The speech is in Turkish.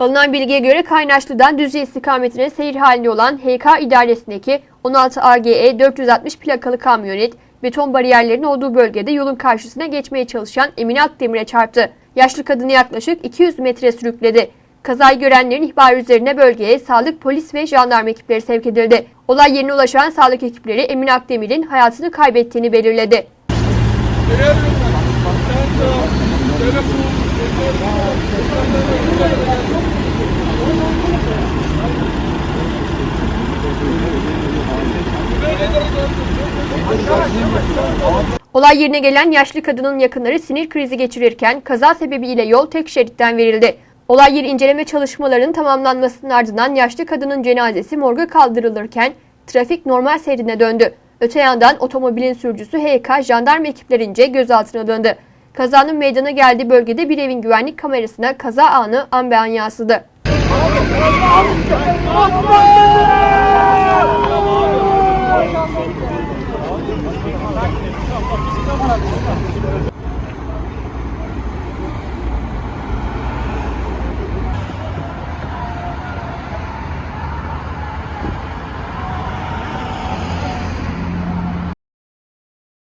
Alınan bilgiye göre Kaynaşlı'dan Düzce istikametine seyir halinde olan HK idaresindeki 16 AGE 460 plakalı kamyonet beton bariyerlerin olduğu bölgede yolun karşısına geçmeye çalışan Emine Akdemir'e çarptı. Yaşlı kadını yaklaşık 200 metre sürükledi. Kazayı görenlerin ihbarı üzerine bölgeye sağlık, polis ve jandarma ekipleri sevk edildi. Olay yerine ulaşan sağlık ekipleri Emine Akdemir'in hayatını kaybettiğini belirledi. Olay yerine gelen yaşlı kadının yakınları sinir krizi geçirirken kaza sebebiyle yol tek şeritten verildi. Olay yeri inceleme çalışmalarının tamamlanmasının ardından yaşlı kadının cenazesi morga kaldırılırken trafik normal seyrine döndü. Öte yandan otomobilin sürücüsü HK jandarma ekiplerince gözaltına döndü. Kazanın meydana geldiği bölgede bir evin güvenlik kamerasına kaza anı an be an yansıdı. Thank you.